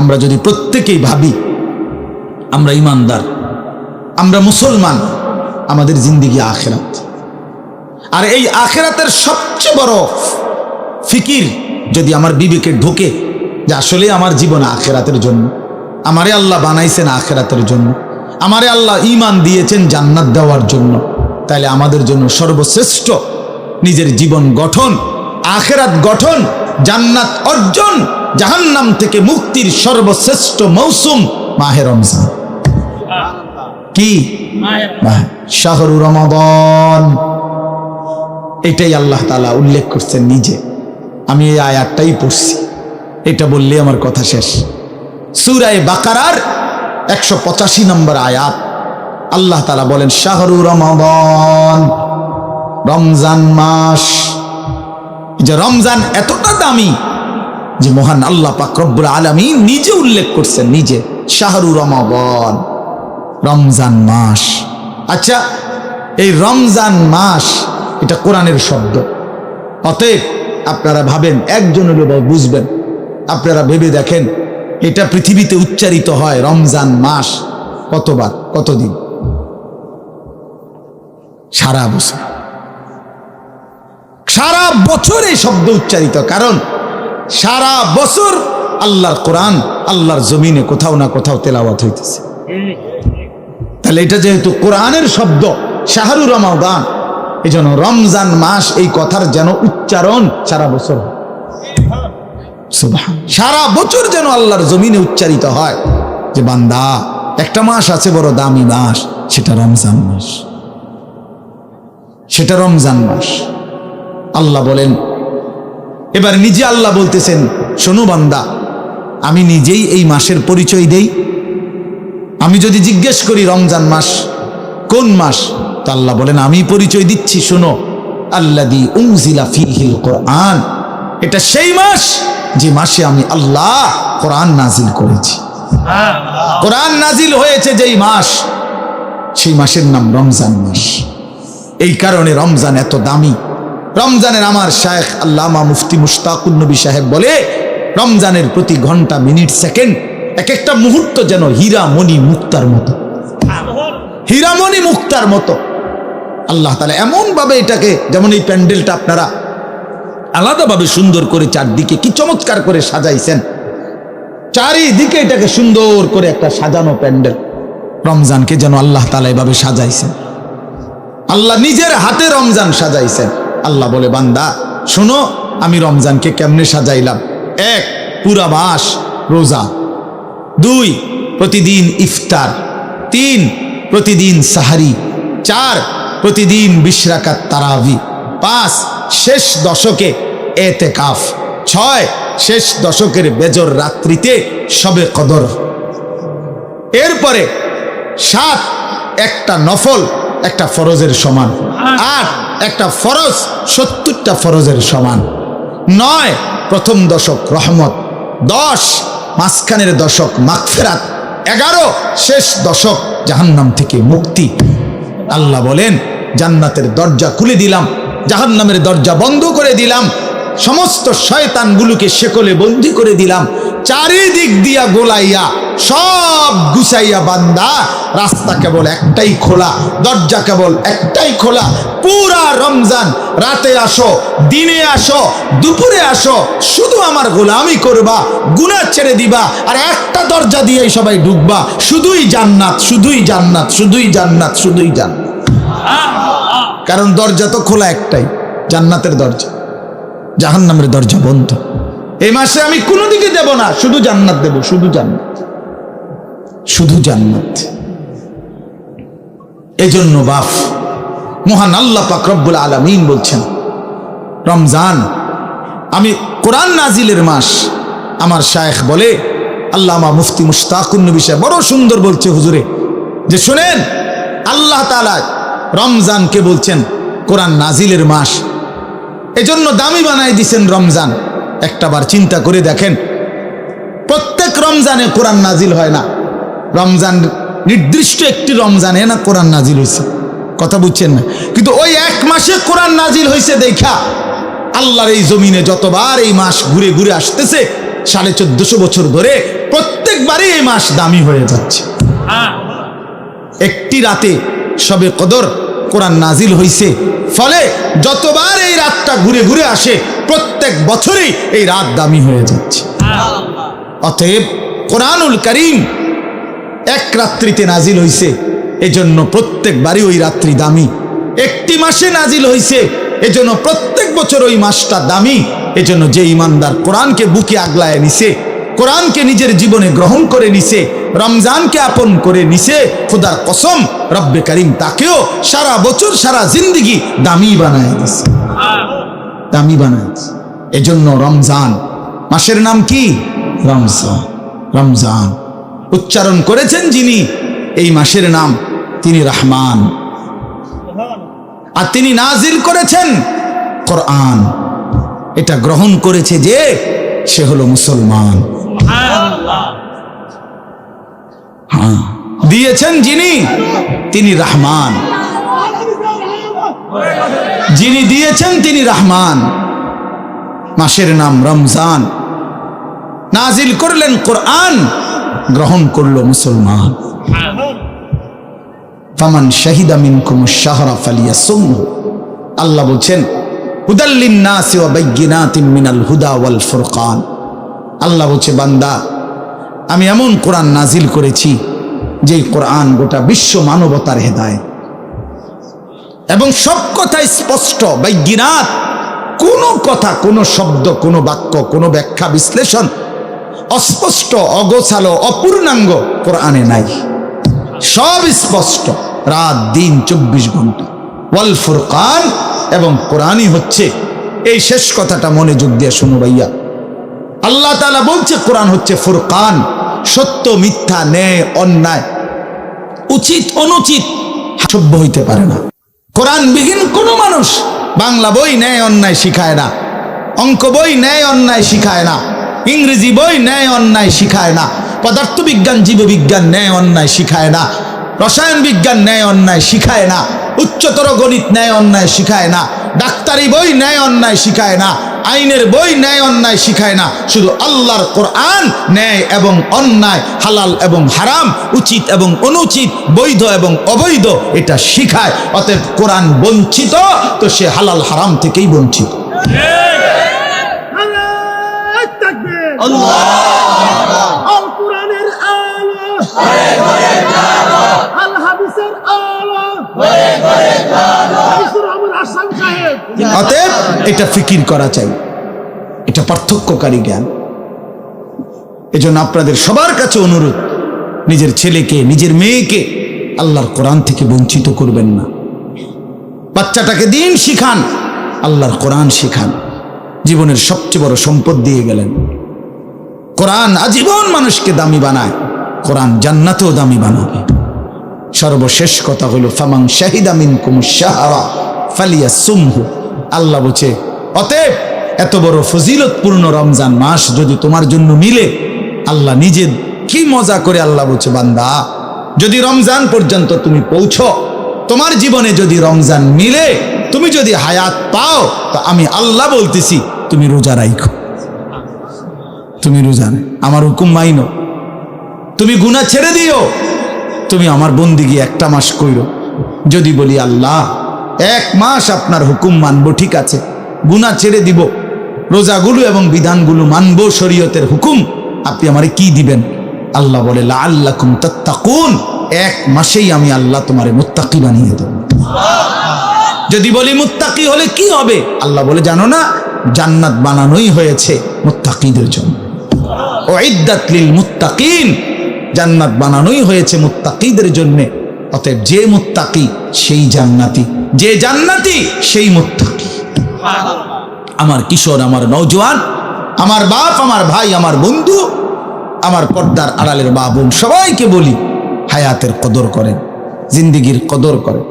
আমরা যদি প্রত্যেকেই ভাবি, আমরা ইমানদার, আমরা মুসলমান, আমাদের জিন্দিগি আখেরাত। আর এই আখেরাতের সবচেয়ে বড় ফিকির যদি আমার বিবেকে ঢোকে যে আসলে আমার জীবন আখেরাতের জন্য, আমারে আল্লাহ বানাইছেন আখেরাতের জন্য, আমারে আল্লাহ ইমান দিয়েছেন জান্নাত দেওয়ার জন্য, তাইলে আমাদের জন্য সর্বশ্রেষ্ঠ নিজের জীবন গঠন, আখেরাত গঠন, জান্নাত অর্জন জাহান্নাম থেকে মুক্তির সর্বশ্রেষ্ঠ মৌসুম মাহে রমজান। কি? শাহরু রমাদন। এটাই আল্লাহ তালা উল্লেখ করছেন নিজে। আমি এই আয়াতটাই পড়ছি। এটা বললে আমার কথা শেষ। সুরায় বাকারার একশো পঁচাশি নম্বর আয়াত। আল্লাহ তালা বলেন, শাহরু রমাদন, রমজান মাস। যে রমজান এতটা দামি যে মহান আল্লাহ পাকরব্বুল আলমী নিজে উল্লেখ করছেন, নিজে। শাহরু রমাবন, রমজান মাস। আচ্ছা এই রমজান মাস, এটা কোরআনের শব্দ। অতএব আপনারা ভাবেন, একজন বুঝবেন। আপনারা ভেবে দেখেন, এটা পৃথিবীতে উচ্চারিত হয় রমজান মাস কতবার, কতদিন? সারা বছর। সারা বছর এই শব্দ উচ্চারিত, কারণ সারা বছর আল্লাহর কোরআন, আল্লাহর জমিনে কোথাও না কোথাও তেলাওয়াত হইতেছে। তাহলে এটা যেহেতু কোরআনের শব্দ, শাহরু রমাদান এই জন্য রমজান মাস এই কথার যেন উচ্চারণ সারা বছর সারা বছর যেন আল্লাহর জমিনে উচ্চারিত হয় যে, বান্দা, একটা মাস আছে বড় দামি মাস, সেটা রমজান মাস। সেটা রমজান মাস। আল্লাহ বলেন এবার নিজে আল্লাহ বলতেছেন শোনো বান্দা আমি নিজেই এই মাসের পরিচয় দেই। আমি যদি জিজ্ঞেস করি রমজান মাস কোন মাস? তা আল্লাহ বলেন আমি পরিচয় দিচ্ছি শোনো আল্লাদি উংজিলা ফিহিল কোরআন। এটা সেই মাস যে মাসে আমি আল্লাহ কোরআন নাজিল করেছি। কোরআন নাজিল হয়েছে যেই মাস সেই মাসের নাম রমজান মাস। এই কারণে রমজান এত দামি। রমজানের আমার শায়েখ আল্লামা মুফতি মুশতাকুল নবী সাহেব বলে, রমজানের প্রতি ঘণ্টা, মিনিট, সেকেন্ড এক একটা মুহূর্ত যেন হীরা মণি মুক্তার মতো। হীরামণি মুক্তার মতো। আল্লাহ তালা এমনভাবে এটাকে, যেমন এই প্যান্ডেলটা আপনারা আলাদাভাবে সুন্দর করে চারদিকে কি চমৎকার করে সাজাইছেন, চারিদিকে এটাকে সুন্দর করে একটা সাজানো প্যান্ডেল, রমজানকে যেন আল্লাহ তালা এভাবে সাজাইছেন। আল্লাহ নিজের হাতে রমজান সাজাইছেন। আল্লাহ বলে, বান্দা, শোনো, আমি রমজানকে কেমনে সাজাইলাম? এক, পুরা মাস রোজা। দুই, প্রতিদিন ইফতার। তিন, প্রতিদিন সাহারি। চার, প্রতিদিন বিশরাকাত তারাবি। পাঁচ, শেষ দশকে এতে কাফ ছয়, শেষ দশকের বেজর রাত্রিতে সবে কদর। এরপরে সাত, একটা নফল একটা ফরজের সমান আট একটা ফরজ সত্তরটা ফরজের সমান। নয়, প্রথম দশক রহমত, দশ, মাঝখানের দশক মাগফেরাত, এগারো, শেষ দশক জাহান্নাম থেকে মুক্তি। আল্লাহ বলেন, জান্নাতের দরজা খুলে দিলাম, জাহান্নামের দরজা বন্ধ করে দিলাম, সমস্ত শয়তানগুলোকে শেকলে বন্দি করে দিলাম, চারিদিক দিয়া গোলাইয়া সব গুছাইয়া বান্দা, রাস্তা কেবল একটাই খোলা, দরজা কেবল একটাই খোলা। পুরা রমজান রাতে আসো, দিনে আসো, দুপুরে আসো, শুধু আমার গোলামি করবা, গুনাহ ছেড়ে দিবা, আর একটা দরজা দিয়েই সবাই ঢুকবা। শুধুই জান্নাত শুধুই জান্নাত শুধুই জান্নাত শুধুই জান্নাত। কারণ দরজা তো খোলা একটাই, জান্নাতের দরজা। জাহান্নামের দরজা বন্ধ। এই মাসে আমি কোনো দিকে দেব না, শুধু জান্নাত দেব, শুধু জান্নাত। শুধু জান্নাত। এজন্য বাফ মহান আল্লাহ পাক রব্বুল আলামিন বলছেন, রমজান, আমি কোরআন নাজিলের মাস, আমার শায়েখ বলে, আল্লামা মুফতি মুস্তাকুন নবী সাহেব বড় সুন্দর বলছে হুজুরে, যে শুনেন, আল্লাহ তাআলা রমজানকে বলছেন কোরআন নাজিলের মাস, এজন্য দামি বানাই দিছেন রমজান। একটাবার চিন্তা করে দেখেন, প্রত্যেক রমজানে কোরআন নাজিল হয় না। রমজান নির্দিষ্ট একটি রমজানে না কোরআন নাজিল হয়েছে কথা বুঝছেন না? কিন্তু ওই এক মাসে কোরআন নাজিল হয়েছে দেখা আল্লাহর এই জমিনে যতবার এই মাস ঘুরে ঘুরে আসতেছে সাড়ে চোদ্দশো বছর ধরে প্রত্যেকবারই এই মাস দামি হয়ে যাচ্ছে। একটি রাতে সবে কদর কোরআন নাজিল হইছে ফলে যতবার এই রাতটা ঘুরে ঘুরে আসে প্রত্যেক বছরই এই রাত দামি হয়ে যাচ্ছে। অতএব কোরআনুল করিম এক রাত্রিতে নাজিল হইছে। এজন্য প্রত্যেকবারই ওই রাত্রি দামি। একটি মাসে নাজিল হইছে। এজন্য প্রত্যেক বছর ওই মাসটা দামি। এজন্য যে ইমানদার কোরআনকে বুকে আগলায় নিছে, কোরআনকে নিজের জীবনে গ্রহণ করে নিছে, রমজানকে আপন করে নিছে, খুদার কসম, রব্বে করিম তাকেও সারা বছর, সারা জিন্দিগি দামি বানায় দিছে। দামি বানায়। এজন্য রমজান, মাসের নাম কি? রমজান। রমজান। উচ্চারণ করেছেন যিনি, এই মাসের নাম তিনি রহমান। আর তিনি নাজিল করেছেন কোরআন। এটা গ্রহণ করেছে যে সে হলো মুসলমান। হ্যাঁ দিয়েছেন যিনি, তিনি রহমান। যিনি দিয়েছেন তিনি রহমান। মাসের নাম রমজান। নাজিল করলেন কোরআন গ্রহণ করল মুসলমান। ফামান শাহিদা মিনকুম শাহরা ফালিয়াসুমহু। আল্লাহ বলছেন হুদাল্লিন মিনাল হুদা ওয়াল ফুরকান। আল্লাহ বলছে, বান্দা, আমি এমন কোরআন নাজিল করেছি যে কোরআন গোটা বিশ্ব মানবতার হেদায় এবং সব কথা স্পষ্ট বাইগিনাত কোনো কথা, কোনো শব্দ, কোনো বাক্য, কোনো ব্যাখ্যা, বিশ্লেষণ অস্পষ্ট, অগোছালো, অপূর্ণাঙ্গ কোরআনে নাই। সব স্পষ্ট। রাত, দিন, চব্বিশ ঘণ্টা। ওয়াল ফুরকান এবং কোরআনই হচ্ছে এই শেষ কথাটা মনে যোগ দিয়ে শুনো ভাইয়া। আল্লাহ তাআলা বলছে, কোরআন হচ্ছে ফুরকান, সত্য, মিথ্যা, ন্যায়, অন্যায়। উচিত, অনুচিত, সভ্য হইতে পারে না। কোরআনবিহীন কোনো মানুষ বাংলা বই ন্যায়, অন্যায় শিখায় না। অঙ্ক বই ন্যায়, অন্যায় শিখায় না। ইংরেজি বই ন্যায় অন্যায় শিখায় না। পদার্থবিজ্ঞান, জীববিজ্ঞান ন্যায় অন্যায় শিখায় না। রসায়ন বিজ্ঞান ন্যায় অন্যায় শিখায় না। উচ্চতর গণিত ন্যায় অন্যায় শিখায় না। ডাক্তারি বই ন্যায় অন্যায় শিখায় না। আইনের বই ন্যায় অন্যায় শিখায় না। শুধু আল্লাহর কোরআন ন্যায় এবং অন্যায়, হালাল এবং হারাম, উচিত এবং অনুচিত, বৈধ এবং অবৈধ, এটা শিখায়। অতএব কোরআন বঞ্চিত, তো সে হালাল হারাম থেকেই বঞ্চিত। আল কোরআনের আলো! আল হাদিসের আলো! অতএব এটা ফিকির করা চাই। এটা পার্থক্যকারী জ্ঞান। এজন্য আপনাদের সবার কাছে অনুরোধ নিজের ছেলেকে নিজের মেয়েকে আল্লাহর কোরআন থেকে বঞ্চিত করবেন না। বাচ্চাটাকে দিন শিখান আল্লাহর কোরআন শিখান। জীবনের সবচেয়ে বড় সম্পদ দিয়ে গেলেন। কোরআন আজীবন মানুষকে দামি বানায়। কোরআন জান্নাতেও দামি বানাবে। সর্বশেষ কথা হলো ফামাং শাহিদা মিনকুম শাহরা ফালিয়া সুমহু আল্লাহ বলছে, অতএব এত বড় ফজিলতপূর্ণ রমজান মাস যদি তোমার জন্য মিলে, আল্লাহ নিজে কি মজা করে আল্লাহ বলছে, বান্দা, যদি রমজান পর্যন্ত তুমি পৌঁছো, তোমার জীবনে যদি রমজান মিলে, তুমি যদি হায়াত পাও, তো আমি আল্লাহ বলতেছি, তুমি রোজা রাইখো। তুমি রোজা। আমার হুকুম মাইনো। তুমি গুণা ছেড়ে দিও। তুমি আমার বন্দিগি একটা মাস কইরো। যদি বলি, আল্লাহ, এক মাস আপনার হুকুম মানবো, ঠিক আছে। গুণা ছেড়ে দিব। রোজাগুলো এবং বিধানগুলো মানবো, শরীয়তের হুকুম। আপনি আমারে কি দিবেন? আল্লাহ বলে আল্লাহ কুম তাত্তাকুন। এক মাসেই আমি আল্লাহ তোমারে মুত্তাকি বানিয়ে দেব। যদি বলি, মুত্তাকি হলে কি হবে? আল্লাহ বলে, জানো না, জান্নাত বানানোই হয়েছে মুত্তাকিদের জন্য। ও ইদ্দাতলিল মুত্তাকিন। জান্নাত বানানোই হয়েছে মুত্তাকিদের জন্য। অতএব যে মুত্তাকি, সেই জান্নাতি। যে জান্নাতি, সেই মুত্তাকি। আমার কিশোর, আমার নৌজওয়ান আমার বাপ, আমার ভাই, আমার বন্ধু, আমার পর্দার আড়ালের মা বোন সবাইকে বলি, হায়াতের কদর করেন, জিন্দিগির কদর করেন।